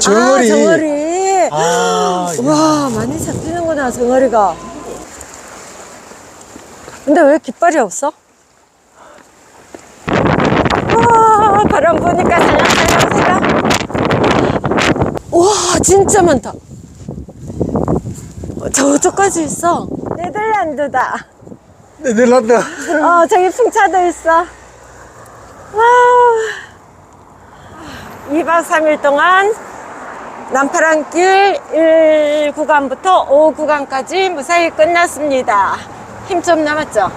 정어리. 아, 정어리. 아, 와, 많이 잡히는구나, 정어리가. 근데 왜 깃발이 없어? 와, 바람 부니까 살랑살랑살랑. 와, 진짜 많다. 어, 저쪽까지 있어. 네덜란드다. 네덜란드. 어, 저기 풍차도 있어. 와. 2박 3일 동안 남파랑길 1구간부터 5구간까지 무사히 끝났습니다. 힘 좀 남았죠?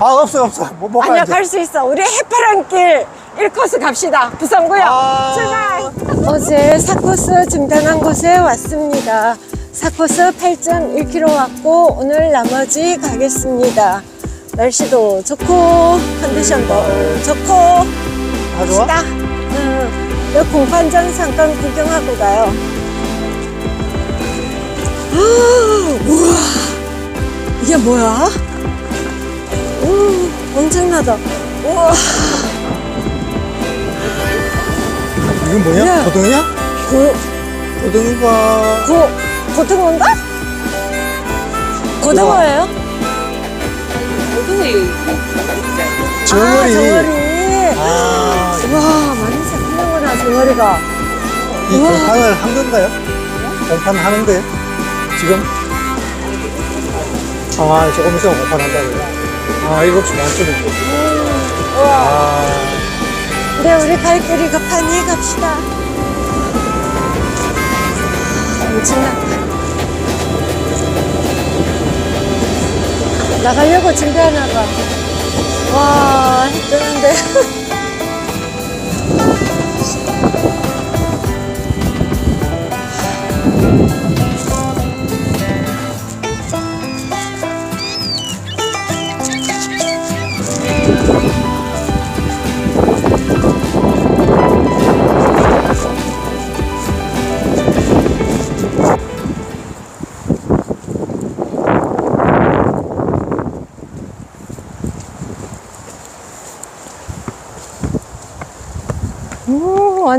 아, 없어, 없어. 못, 못 아니야, 가야지. 갈 수 있어. 우리 해파랑길 1코스 갑시다. 부산구역 아. 출발! 어제 4코스 중단한 곳에 왔습니다. 4코스 8.1km 왔고, 오늘 나머지 가겠습니다. 날씨도 좋고, 컨디션도 좋고, 아, 좋아? 갑시다. 공판장 잠깐 구경하고 가요. 아, 우와. 이게 뭐야? 오, 엄청나다. 우와. 이건 뭐냐? 야. 고등어냐? 고, 고등어가. 고, 고등어인가? 고등어예요? 정어리. 아, 정어리. 아, 와, 많이 정어리가. 이 우와. 공판을 한 건가요? 공판 하는데 지금? 아, 조금 있으면 공판 한다고요. 아, 7시 반쯤에. 우와. 아, 네, 우리 갈 길이 급하니 갑시다. 엄청나. 나가려고 준비하나 봐. 와, 해 뜨는데.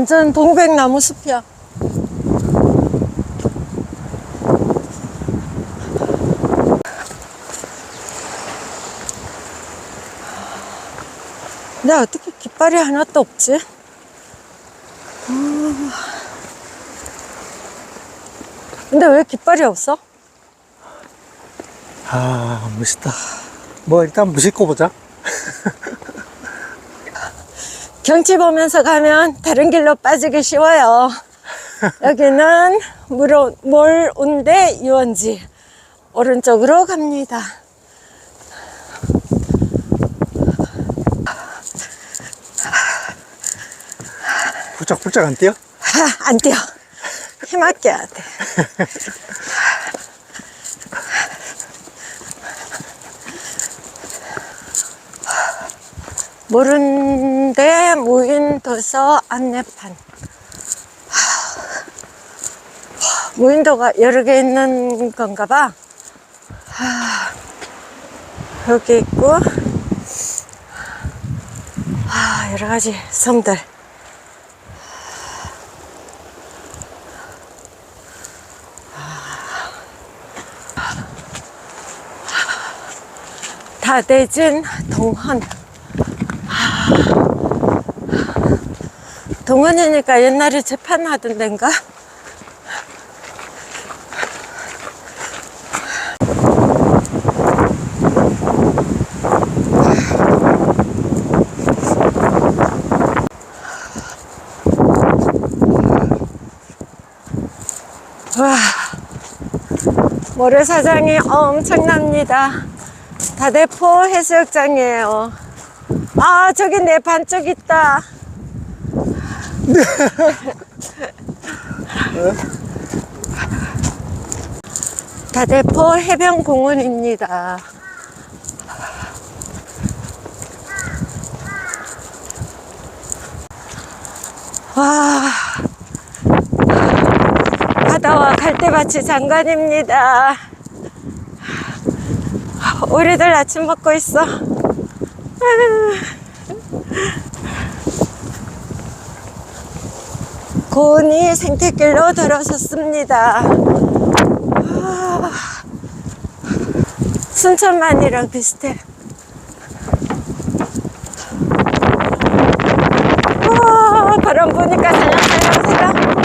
완전 동백나무 숲이야. 근데 어떻게 깃발이 하나도 없지? 음. 근데 왜 깃발이 없어? 아, 멋있다. 뭐, 일단 무심코 보자. 경치 보면서 가면 다른 길로 빠지기 쉬워요. 여기는 물온, 몰온대 유원지. 오른쪽으로 갑니다. 불짝불짝 안 뛰어? 하, 안 뛰어. 힘 아껴야 돼. 모른데 무인도서 안내판. 무인도가 여러 개 있는 건가 봐. 하, 여기 있고, 아, 여러 가지 섬들. 다 대진 동헌. 하, 동헌이니까 옛날에 재판하던 데인가? 와, 모래사장이 엄청납니다. 다대포 해수욕장이에요. 아, 저기 내 반쪽 있다. 다대포 해변공원입니다. 와, 바다와 갈대밭이 장관입니다. 우리들 아침 먹고 있어. 고은이 생태길로 들어섰습니다. 아, 순천만이랑 비슷해. 와, 바람 부니까 살랑살랑살랑.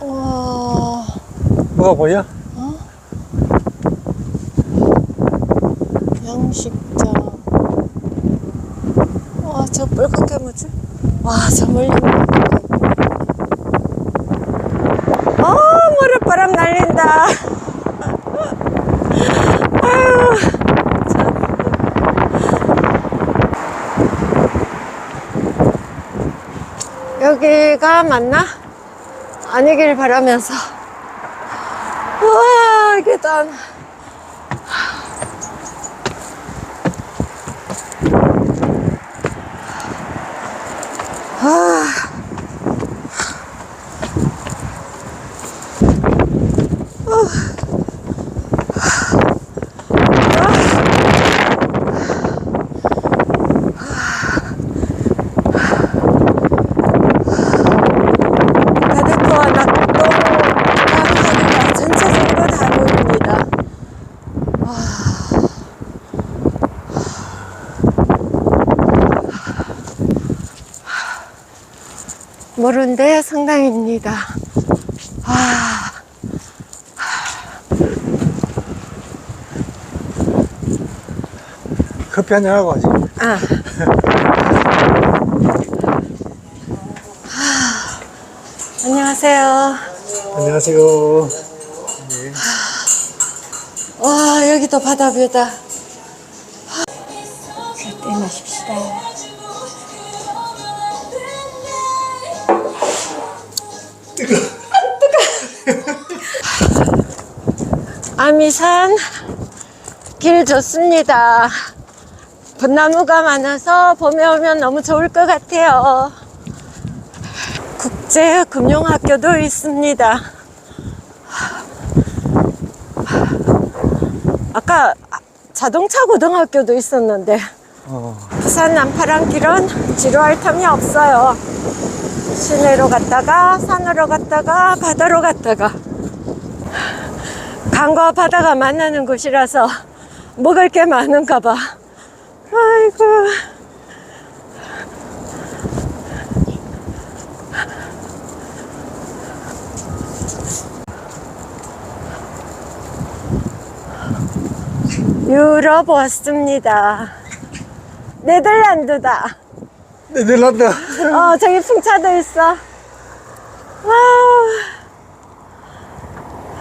와, 뭐가 보여? 양식장. 와, 저 뻘겋게 뭐지? 와, 저 멀리. 어, 모래 바람 날린다. 아유, 참. 여기가 맞나? 아니길 바라면서. 우와, 계단. 아. 바다코와 낙동 가로사리가 전체적으로 다 보입니다. 모른데 성당입니다. 아, 커피 한잔 하고 가지. 아. 안녕하세요. 안녕하세요. 와, 여기도 바다뷰다. 그때 마십시다. 아미산 길 좋습니다. 벚나무가 많아서 봄에 오면 너무 좋을 것 같아요. 국제금융학교도 있습니다. 아까 자동차 고등학교도 있었는데 어, 부산 남파랑길은 지루할 틈이 없어요. 시내로 갔다가 산으로 갔다가 바다로 갔다가 강과 바다가 만나는 곳이라서 먹을 게 많은가 봐. 아이고. 유럽 왔습니다. 네덜란드다. 네덜란드. 어, 저기 풍차도 있어. 와우.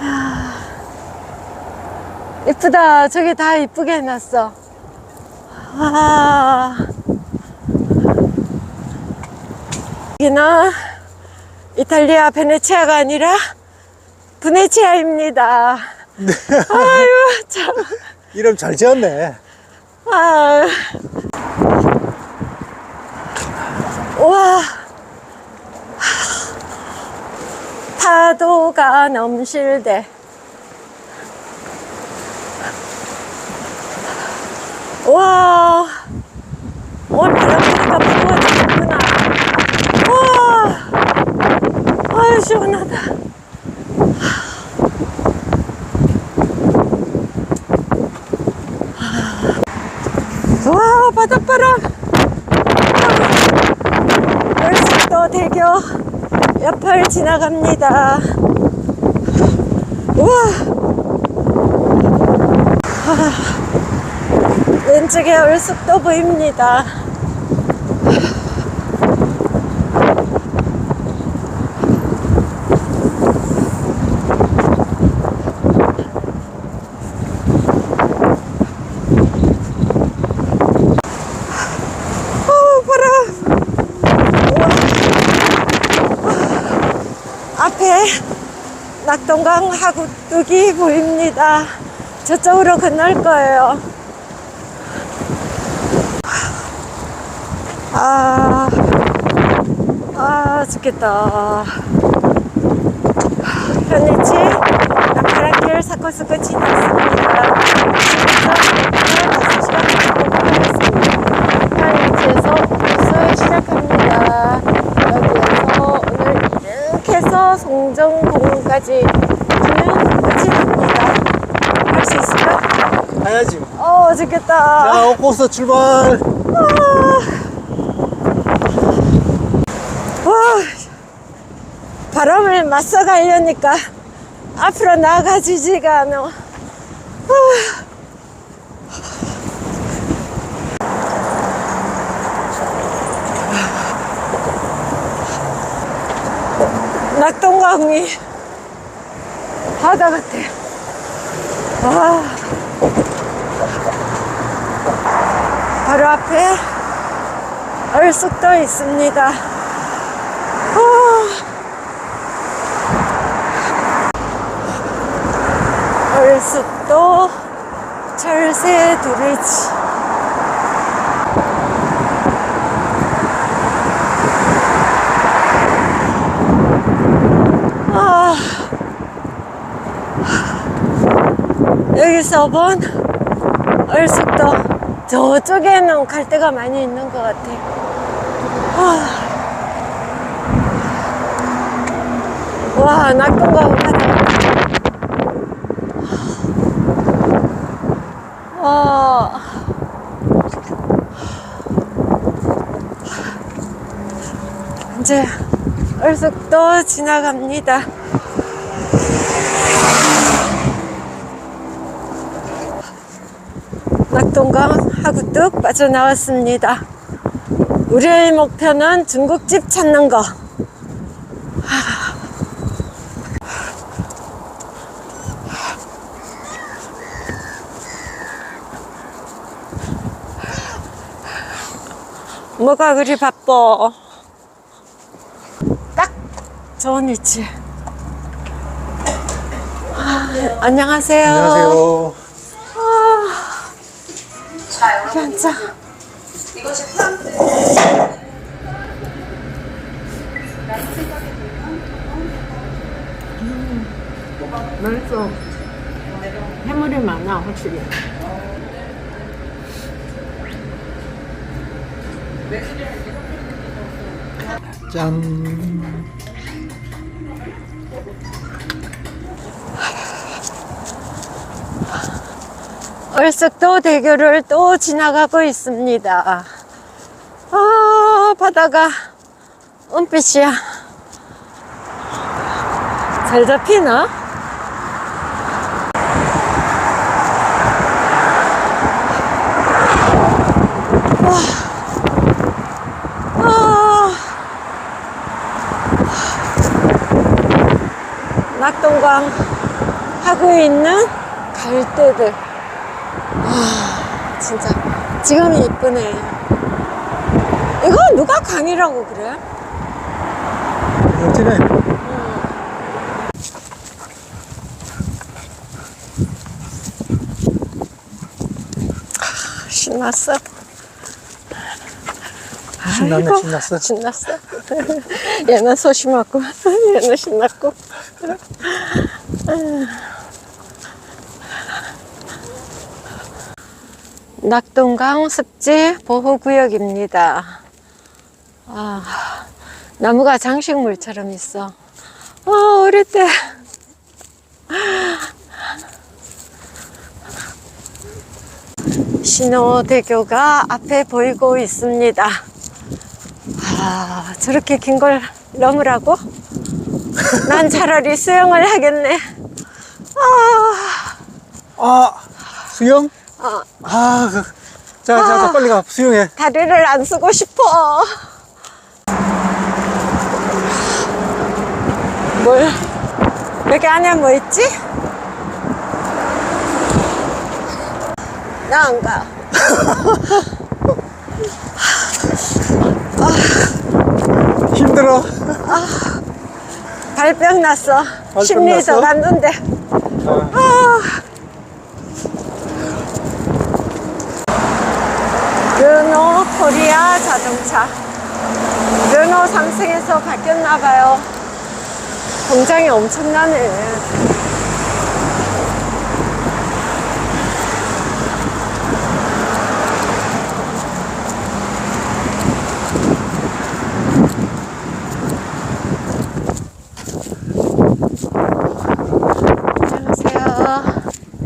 야. 이쁘다. 저기 다 이쁘게 해놨어. 와. 여기는 이탈리아 베네치아가 아니라 부네치아입니다. 아유, 참. 이름 잘 지었네. 아. 와. 파도가 넘실대. 와. 오늘 바람 부니까 파도가 좋구나. 와. 아유, 시원하다. 와, 바닷바람. 열색도 대교 옆을 지나갑니다. 우와. 아, 왼쪽에 얼숙도 보입니다. 앞에 낙동강 하구뚝이 보입니다. 저쪽으로 건널 거예요. 아, 아, 죽겠다. 남파랑길 사코스코 지났습니다. 지금부터 5시간 편이치에서 버스 시작합니다. 여기에서 오늘 이렇게 해서 송정공원까지 는 끝이 납니다. 할 수 있을까? 가야지. 어, 죽겠다. 자, 옥고서 출발. 와, 바람을 맞서 가려니까 앞으로 나가지지가 않아. 아. 낙동강이 바다 같아. 와. 바로 앞에 얼쑥도 있습니다. 아. 얼쑥도 철새 두리지. 아. 여기서 본 얼쑥도 저쪽에는 갈대가 많이 있는 것 같아. 아. 와, 낙동강 바다. 이제 얼쑥도 지나갑니다. 낙동강 하고 뚝 빠져나왔습니다. 우리의 목표는 중국집 찾는 거. 뭐가 그리 바빠? 딱 좋은 위치. 아, 안녕하세요. 안녕하세요. 자, 여러분 앉아. 이것이 프랑스 맛있어. 해물이 많아, 확실히. 짠. 얼쑥도 대교를 또 지나가고 있습니다. 아, 바다가 은빛이야. 잘 잡히나? 와. 아. 낙동강 하고 있는 갈대들. 아, 지금이 이쁘네. 이거 누가 강이라고 그래? 멋지네. 신났어. 신났네, 아이고, 신났어. 신났어. 얘는 소심하고, 얘는 신났고. 낙동강 습지 보호구역입니다. 아, 나무가 장식물처럼 있어. 아, 어릴 때. 신호대교가 앞에 보이고 있습니다. 아, 저렇게 긴 걸 넘으라고? 난 차라리 수영을 하겠네. 아, 아, 수영? 아, 아, 그, 자, 자, 자, 아. 빨리 가. 수영해. 다리를 안 쓰고 싶어. 뭘? 여기 안에 뭐 있지? 나 안 가. 힘들어. 발병 났어. 발병 심리 더 났어? 갔는데. 아, 아. 르노 코리아 자동차. 르노 삼성에서 바뀌었나 봐요. 공장이 엄청나네.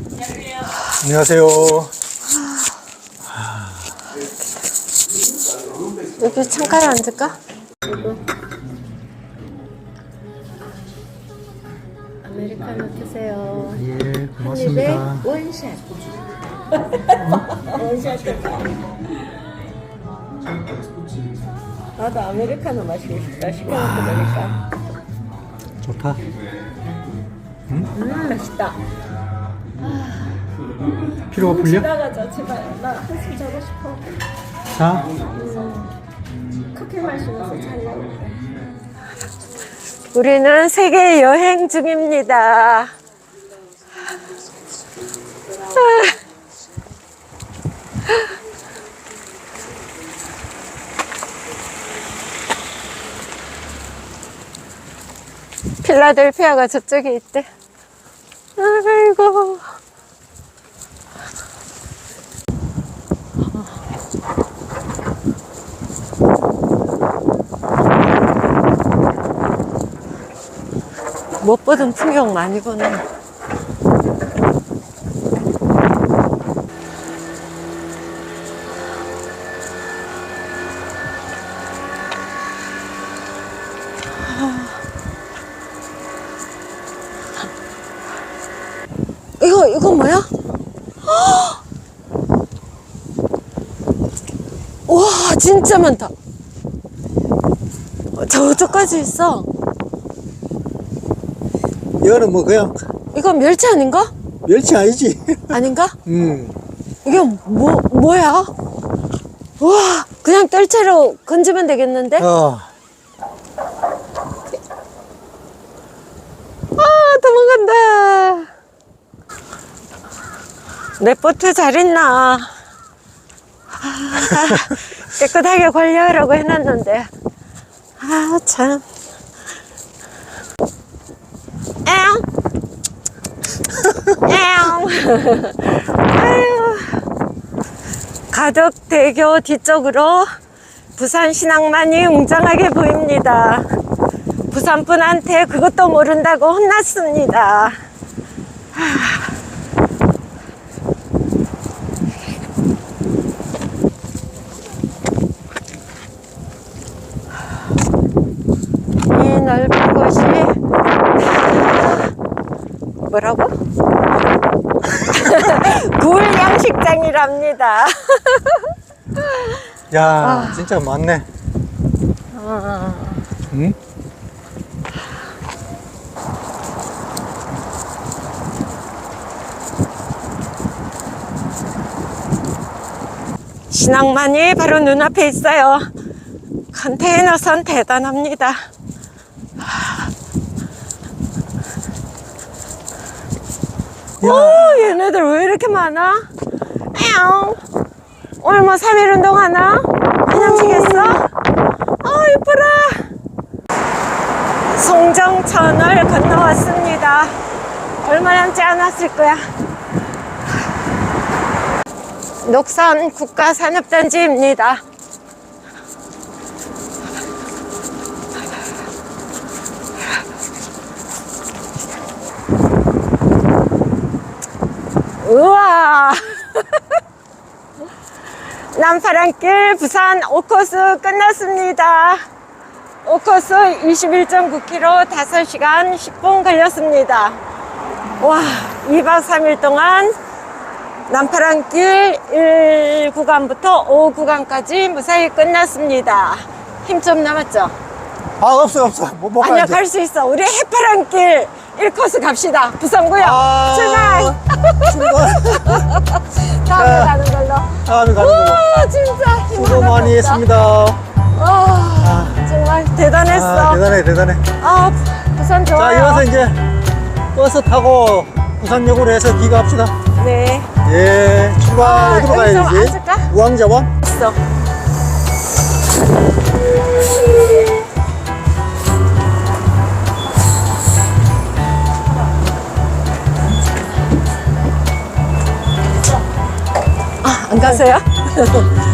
안녕하세요. 안녕하세요. 여기 창가에 앉을까? 아메리카노 드세요. 예, 입에 원샷. 원샷 나도 아메리카노 마시고 싶다. 시켜놓고 보니까. 좋다. 음, 맛있다. 피로가 풀려? 나가자, 제발. 나 한숨 자고 싶어. 자, 우리는 세계 여행 중입니다. 필라델피아가 저쪽에 있대. 아이고. 못 보던 풍경 많이 보네. 이거 이거 뭐야? 와 진짜 많다. 어, 저쪽까지 있어. 이거는 뭐 그냥 이거 멸치 아닌가? 멸치 아니지? 아닌가? 음, 이게 뭐 뭐야? 와 그냥 뜰채로 건지면 되겠는데? 어, 아 도망간다. 내 보트 잘 있나? 아, 깨끗하게 관리하라고 해놨는데 아 참. 에옹 에옹 아유. 가덕대교 뒤쪽으로 부산 신앙만이 웅장하게 보입니다. 부산 분한테 그것도 모른다고 혼났습니다. 이 넓은 곳이 뭐라고? 양식장이랍니다. 야, 진짜 많네. 아. 응? 신앙만이 바로 눈앞에 있어요. 컨테이너선 대단합니다. 오, 얘네들 왜 이렇게 많아? 에옹. 오늘 뭐 3일 운동 하나? 그냥 치겠어? 아, 이쁘라. 송정천을 건너왔습니다. 얼마 남지 않았을 거야. 녹산 국가산업단지입니다. 우와! 남파랑길 부산 5코스 끝났습니다. 5코스 21.9km 5시간 10분 걸렸습니다. 와, 2박 3일 동안 남파랑길 1구간부터 5구간까지 무사히 끝났습니다. 힘 좀 남았죠? 아, 없어, 없어. 뭐, 뭐 가야지. 갈수 있어. 우리 해파랑길 1코스 갑시다. 부산구역 아, 출발! 출발. 다음에 자. 가는 걸로. 다음에 가는 걸로. 와, 진짜 힘 수고 많이 없다. 했습니다. 아, 정말 대단했어. 아, 대단해, 대단해. 아, 부산 좋아요. 자, 이어서 이제 버스 타고 부산역으로 해서 귀가합시다. 네, 예, 출발 아, 어디로 가야지? 앉을까? 우왕좌왕? 있어. 가세요?